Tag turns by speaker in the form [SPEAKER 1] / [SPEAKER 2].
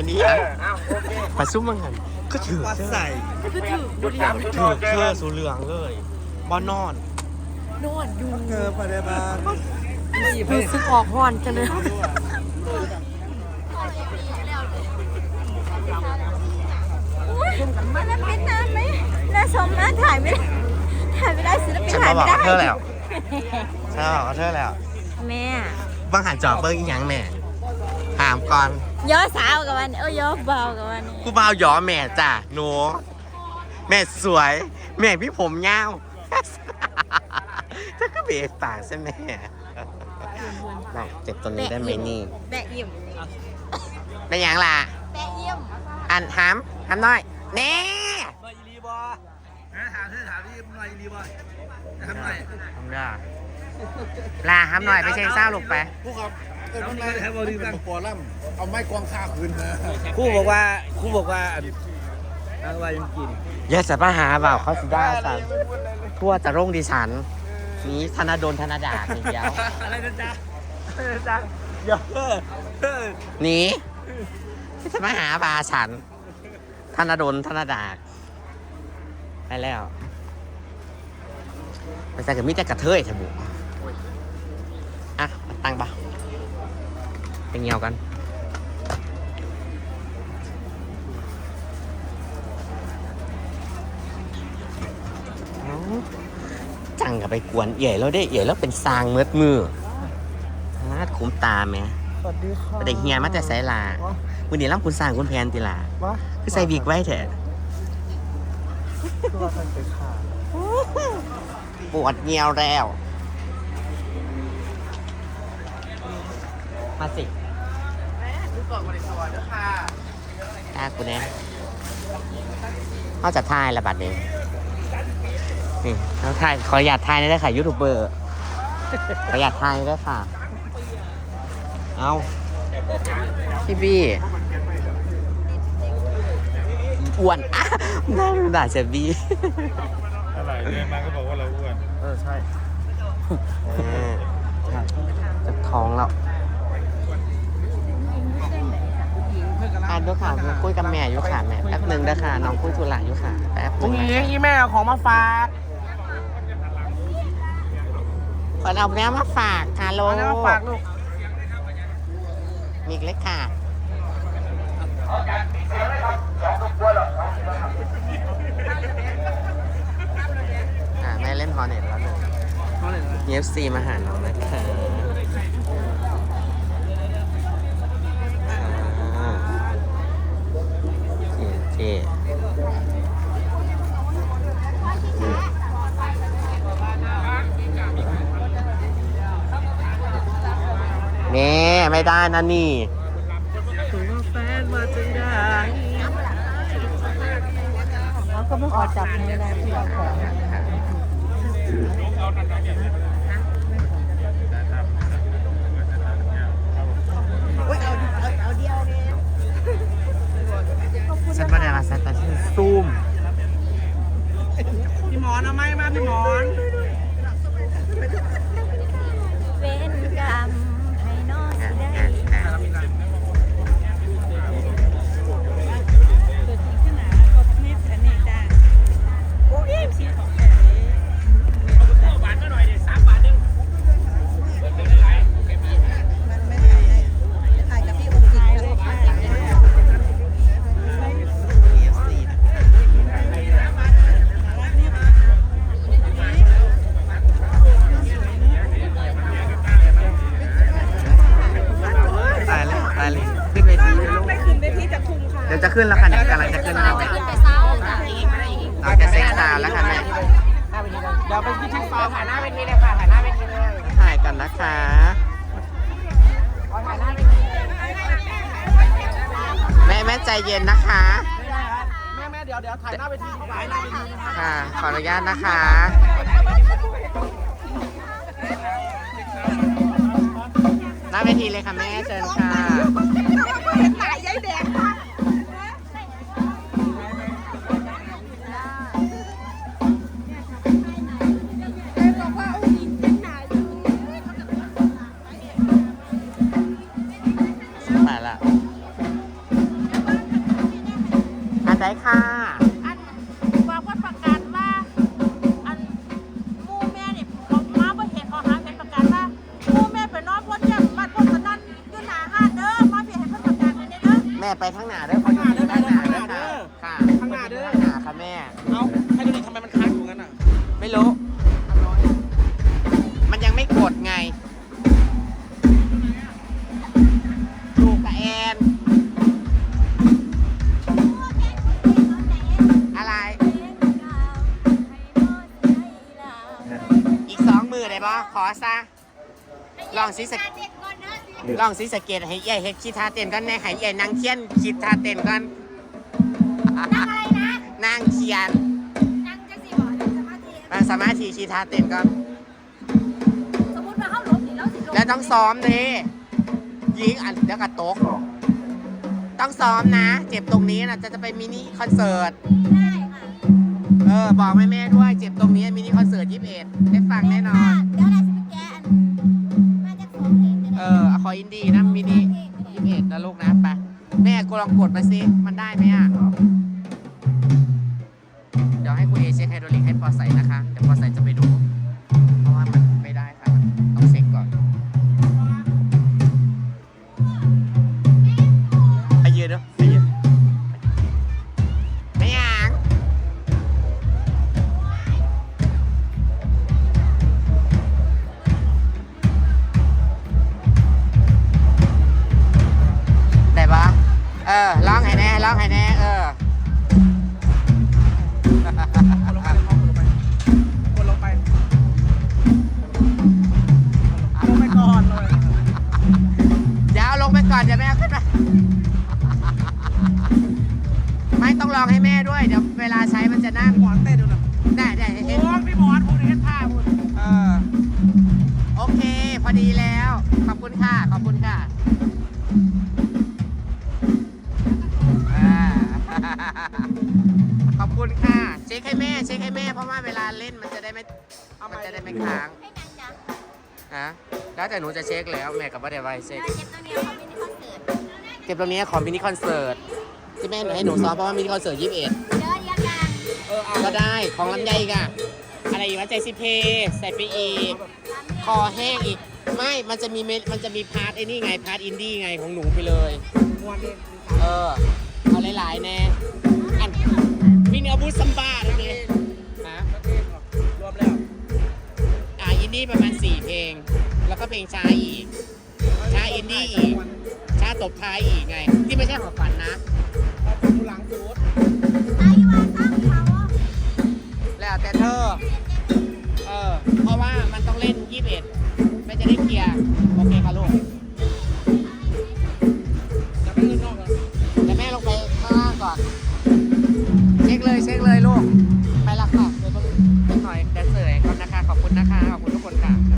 [SPEAKER 1] เป็นอีปลาซุ่มมังหันก็ถือ
[SPEAKER 2] วัด
[SPEAKER 1] เสื้อ
[SPEAKER 2] ใส่
[SPEAKER 3] คือถือบุหรี่
[SPEAKER 1] ถือเสื้อสูเหลืองเลยบอนอน
[SPEAKER 3] นอนอยู่
[SPEAKER 2] เธอปฏิบัติ
[SPEAKER 3] รู้สึกออกห่อนจังเลย
[SPEAKER 4] มันจะเป็นน้ำไหมน่าชมนะถ่ายไม่ได้ถ่ายไม่ได้ศิลปิน
[SPEAKER 1] ฉัน
[SPEAKER 4] ถ่าย
[SPEAKER 1] มาบ
[SPEAKER 4] ไม่
[SPEAKER 1] อก
[SPEAKER 4] ได้
[SPEAKER 1] กับเธอแล้วฉันมาบอกกับเธอแล้ว
[SPEAKER 4] แม่
[SPEAKER 1] บางหันจอบเบิ้งอีหยังแม่ ถามก่อน
[SPEAKER 4] ย้อสาวกับวันเอ้ยย้อเบากับวันนี้
[SPEAKER 1] กูบ่าวหยอแม่จ้ะหนูแม่สวย แม่พี่ผมยาวจะก็เบรกปากใช่ไหมเราเจ็บตัวนี้ได้ไหมนี่
[SPEAKER 4] แปะยิ้ม
[SPEAKER 1] เป็นหยังล่ะ
[SPEAKER 4] แปะยิ้ม
[SPEAKER 1] อันหามหามน้อยแน่
[SPEAKER 2] หน่อยอีรีบอนะถามเธอถามที่หน่อยอีรีบอทำหน่อย
[SPEAKER 1] ทำได้ลาหามหน่อยไปเช็คเศร้าลูกไป
[SPEAKER 5] ผู้ครับ เออน้องนายแฮมบอดีตั้งปอล่ำเอาไม้กวางข้าคืนนะ
[SPEAKER 2] ครู่บอกว่าครู่บอกว่าอันอันว่ายังกิน
[SPEAKER 1] อย่าสัมาหาเปล่าเขาสิได้สันทั่วจะร่งดิฉันนี้ธนาดลธนาดาอย่างเดียว
[SPEAKER 2] อะไรนะจ๊ะอะไรนะจ๊ะอย่าเพ้อเพ้อ
[SPEAKER 1] หนีจะมาหาบาฉันธนาดลธนาดาไปแล้วไปใส่กับมิแต่กระเทยเถอะบุอะมาตั้งปะ ไปเงียวกันเอ้าจังกับไปกวนเอี่ยแล้วได้เอี่ยแล้วเป็นซางเมืดมือนาดคุ้มตาไหม
[SPEAKER 2] สวัสดีค่ะ
[SPEAKER 1] ไปได้เฮียมาแต่ไสลามือนี้ล่ำคุณสร้างคุณแพนติลา
[SPEAKER 2] ว่า
[SPEAKER 1] คือใส่วิกไว้เถอะ
[SPEAKER 2] ตัวท่านไปขา
[SPEAKER 1] ปวดเงียวแล้ว มาสิดู ก่อนบริสุทธิ์ด้วยค่ะตากูเนี่ยเขาจะทายละบัดนี้นี่เขาทายขออยากทายได้ค่ะยูทูบเบอร์ขออยากทายได้ค่ะ เอาพี่บี้อ้วนอะน่าด่าเสียบี้
[SPEAKER 5] อะไรเรียนมาก็บอกว่าเราอ้วน
[SPEAKER 2] เออใช่
[SPEAKER 1] จะท้องแล้ว อ่านด้วยค่ะคุยกับแม่อยู่ค่ะแม่แป๊บหนึ่งเด้อค่ะน้องคุยธุระอยู่ค่ะแป๊บห
[SPEAKER 2] พรุ่
[SPEAKER 1] นึ่
[SPEAKER 2] ง
[SPEAKER 1] ง
[SPEAKER 2] นี้อีแม่เอาของมาฝาก
[SPEAKER 1] ขอเอาเนี้ยมาฝากค่ะโล
[SPEAKER 2] เอาเนี่ยมาฝากลูก
[SPEAKER 1] มีอีกเล็กค่ะอ่าแม่เล่นฮอร์เน็ตแล้วหนึ่ง
[SPEAKER 2] เอาเลยนะ
[SPEAKER 1] UFC มาหาน้องนะคะอ่า โอเนี่ไม่ได้นะนี่
[SPEAKER 2] ตัวแฟนมาจึงได้
[SPEAKER 3] เขาก็ไม่ขอจับมือนะที่เราขอ
[SPEAKER 1] จะขึ้นแล้วค่ะเดี๋ยวกำลังจะขึ้นแล้ว
[SPEAKER 4] ขึ้นไปเศร้าจ้ะ
[SPEAKER 1] เราจะเซ็กซาวแล้วค่ะแม่
[SPEAKER 2] เดี๋ยวไปที่ทิศฟ้าผ่านหน้าเวทีเลยค่ะผ่านหน้าเวทีเลย
[SPEAKER 1] ถ่ายกันนะคะแม่แม่ใจเย็นนะคะ
[SPEAKER 2] แม่แม่เดี๋ยวเดี๋ยวถ่ายหน้าเวทีถ่ายหน้าเวทีนะคะ
[SPEAKER 1] ค่ะขออนุญาตนะคะหน้าเวทีเลยค่ะแม่เชิญค่ะไปละ ใดค่ะ
[SPEAKER 3] อันบอกว่าประกาศว่า อันหมู่แม่เนี่ยเขามาบ่เห็นเขาหาเป็นประกาศว่าหมู่แม่ไปนอนพ้นเยี่ยมบ้านพ้นสนั่นอยู่หน้าห้านเด้อมาเพียงให้เพิ่นประกาศให้เด้อ
[SPEAKER 1] แม่ไปข้างหน้าเด้อเขาอยู่ข้างหน้าเด้อค่ะค่ะ
[SPEAKER 2] ข้างหน้าเด้อ
[SPEAKER 1] ข้างหน้าค่ะแม่
[SPEAKER 2] เอ้าให้ดูดิทำไมมันค้างอยู่งั้นอะ
[SPEAKER 1] ไม่รู้ มันยังไม่กดไง กสองมือได้ปะขอซะ ลองซิสกลองซิสะเกตให้ใหญ่เฮ็ดคิดท่าเต้นก่อนแน่ให้ใหญ่นางเทียนคิดท่าเต้นก่อน
[SPEAKER 4] นั่งอะไรนะ
[SPEAKER 1] นางเทียน
[SPEAKER 4] นั่งจะสิบ่นั่งสมาธิ
[SPEAKER 1] นางสมาธิคิดท่าเต้นก่อน
[SPEAKER 4] สมมติว่าเขาหลบนี่แล้วสิลง
[SPEAKER 1] แล้วต้องซ้อมดิยิงอันเดี๋ยวกระตกต้องซ้อมนะ เจ็บตรงนี้นะจะจะไปมินิคอนเสิร์ต
[SPEAKER 4] ได้ค่ะ
[SPEAKER 1] เออ บอกแม่แม่ๆด้วย เจ็บตรงนี้มินิคอนเสิร์ตยี่สิบเอ็ดได้ฟังแน่นอน
[SPEAKER 4] เดี๋ยวเราจะไปแก้อันมาจากสองเพลงจะ
[SPEAKER 1] เอ
[SPEAKER 4] ได้
[SPEAKER 1] อขออินดี้นะมินิยี่สิบเอ็ดนะลูกนะไปแม่กูลองกดมาสิ มันได้ไหมอะ เดี๋ยวให้คุณเอเช็คไฮโดรลิกให้ปอใส่นะคะ เดี๋ยวปอใส่จะไปดู นจะนั่ง
[SPEAKER 2] หมอนเต้นดูนะ
[SPEAKER 1] ได้ได้ให้
[SPEAKER 2] โอ้
[SPEAKER 1] เห็น
[SPEAKER 2] ยพี่หมอนพูดเห็นท่าพูด
[SPEAKER 1] เออโอเค พอดีแล้ว ขอบคุณค่ะ ขอบคุณค่ะอ่าขอบคุณค่ะ เช็คให้แม่เช็คให้แม่เพราะว่าเวลาเล่นมันจะได้ไม่มันจะได้ไม่ค้าง
[SPEAKER 4] ให้นางจ้ะ
[SPEAKER 1] ฮะแล้วแต่หนูจะเช็คแล้วแม่กับว่าเดี๋ยวไว้เช็ค
[SPEAKER 4] เราเจ็บตัวเนี้ยเขาไม่ได้คอนเสิร์ต
[SPEAKER 1] เก็บตรงนี้ของมินิคอนเสิร์ตที่แม่ให้หนูซ้อมเพราะว่ามินิคอนเสิร์ต21
[SPEAKER 4] เดี๋ยวเดี๋ยวกลาง
[SPEAKER 2] เออเอา
[SPEAKER 1] ก็ได้ของลำไยอีกอะอะไรอีกวะใจซิเพใส่ไปอีกคอแห้งอีก ไม่มันจะมีเมมันจะมีพาร์ทไอ้นี่ไงพาร์ทอินดี้ไงของหนูไปเลย
[SPEAKER 2] มวนเอง
[SPEAKER 1] เออเอาหลายๆแน่อันวินเอาบูซัมบ้าเลยดิฮะ
[SPEAKER 2] รวมแล้ว
[SPEAKER 1] อ่าอินดี้ประมาณ 4 เพลง แล้วก็เพลงช้าอีก ช้าอินดี้อีก ช้าตบท้ายอีกไง ที่ไม่ใช่ของฝันนะ
[SPEAKER 2] ดูหลังสูด
[SPEAKER 1] แต่เธอ เออ เพราะว่ามันต้องเล่น